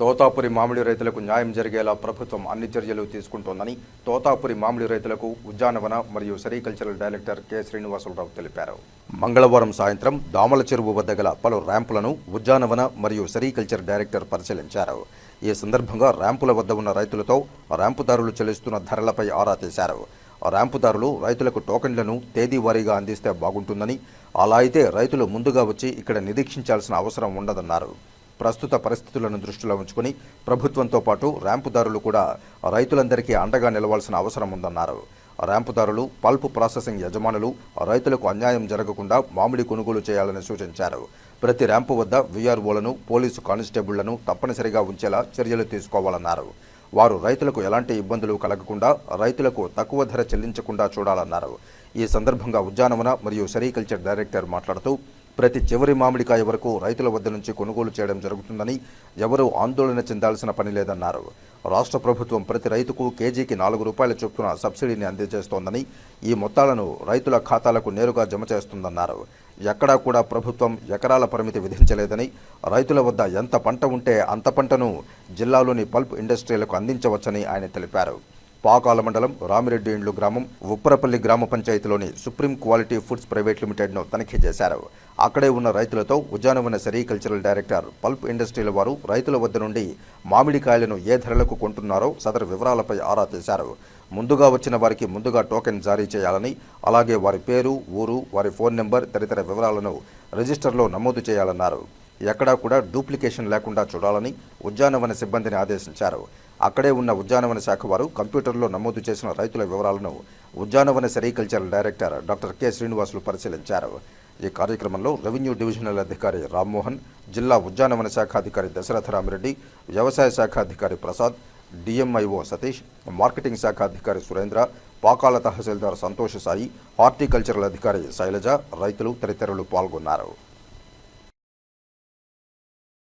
తోతాపురి మామిడి రైతులకు న్యాయం జరిగేలా ప్రభుత్వం అన్ని చర్యలు తీసుకుంటోందని తోతాపురి మామిడి రైతులకు ఉద్యానవన మరియు సెరికల్చరల్ డైరెక్టర్ కె. శ్రీనివాసులరావు తెలిపారు. మంగళవారం సాయంత్రం దామల చెరువు వద్ద గల పలు ర్యాంపులను ఉద్యానవన మరియు సెరికల్చర్ డైరెక్టర్ పరిశీలించారు. ఈ సందర్భంగా ర్యాంపుల వద్ద ఉన్న రైతులతో ర్యాంపుదారులు చెల్లిస్తున్న ధరలపై ఆరా తీశారు. ర్యాంపుదారులు రైతులకు టోకెన్లను తేదీ వారీగా అందిస్తే బాగుంటుందని అలా అయితే రైతులు ముందుగా వచ్చి ఇక్కడ నిరీక్షించాల్సిన అవసరం ఉండదన్నారు. ప్రస్తుత పరిస్థితులను దృష్టిలో ఉంచుకుని ప్రభుత్వంతో పాటు ర్యాంపుదారులు కూడా రైతులందరికీ అండగా నిలవాల్సిన అవసరం ఉందన్నారు. ర్యాంపుదారులు పల్ప్ ప్రాసెసింగ్ యజమానులు రైతులకు అన్యాయం జరగకుండా మామిడి కొనుగోలు చేయాలని సూచించారు. ప్రతి ర్యాంపు వద్ద వీఆర్ఓలను పోలీసు కానిస్టేబుళ్ళను తప్పనిసరిగా ఉంచేలా చర్యలు తీసుకోవాలన్నారు. వారు రైతులకు ఎలాంటి ఇబ్బందులు కలగకుండా రైతులకు తక్కువ ధర చెల్లించకుండా చూడాలన్నారు. ఈ సందర్భంగా ఉద్యానవన మరియు సెరికల్చర్ డైరెక్టర్ మాట్లాడుతూ ప్రతి చివరి మామిడికాయ వరకు రైతుల వద్ద నుంచి కొనుగోలు చేయడం జరుగుతుందని ఎవరూ ఆందోళన చెందాల్సిన పని లేదన్నారు. రాష్ట్ర ప్రభుత్వం ప్రతి రైతుకు కేజీకి నాలుగు రూపాయల చొప్పున సబ్సిడీని అందజేస్తోందని ఈ మొత్తాలను రైతుల ఖాతాలకు నేరుగా జమ చేస్తుందన్నారు. ఎక్కడా కూడా ప్రభుత్వం ఎకరాల పరిమితి విధించలేదని రైతుల వద్ద ఎంత పంట ఉంటే అంత పంటను జిల్లాలోని పల్ప్ ఇండస్ట్రీలకు అందించవచ్చని ఆయన తెలిపారు. పాకాల మండలం రామిరెడ్డి ఇండ్లు గ్రామం ఉప్పరపల్లి గ్రామ పంచాయతీలోని సుప్రీం క్వాలిటీ ఫుడ్స్ ప్రైవేట్ లిమిటెడ్ను తనిఖీ చేశారు. అక్కడే ఉన్న రైతులతో ఉద్యానవన సెరికల్చరల్ డైరెక్టర్ పల్ప్ ఇండస్ట్రీల వారు రైతుల వద్ద నుండి మామిడికాయలను ఏ ధరలకు కొంటున్నారో సదరు వివరాలపై ఆరా తీశారు. ముందుగా వచ్చిన వారికి ముందుగా టోకెన్ జారీ చేయాలని అలాగే వారి పేరు ఊరు వారి ఫోన్ నెంబర్ తదితర వివరాలను రిజిస్టర్లో నమోదు చేయాలన్నారు. ఎక్కడా కూడా డూప్లికేషన్ లేకుండా చూడాలని ఉద్యానవన సిబ్బందిని ఆదేశించారు. అక్కడే ఉన్న ఉద్యానవన శాఖ వారు కంప్యూటర్లో నమోదు చేసిన రైతుల వివరాలను ఉద్యానవన sericulture director doctor K. Srinivasulu పరిశీలించారు. ఈ కార్యక్రమంలో రెవెన్యూ డివిజనల్ అధికారి రామ్మోహన్ జిల్లా ఉద్యానవన శాఖ అధికారి దశరథ రామిరెడ్డి వ్యవసాయ శాఖ అధికారి ప్రసాద్ డిఎంఐఓ సతీష్ మార్కెటింగ్ శాఖ అధికారి సురేంద్ర పాకాల తహసీల్దార్ సంతోష్ సాయి హార్టికల్చరల్ అధికారి శైలజ రైతులు తదితరులు పాల్గొన్నారు.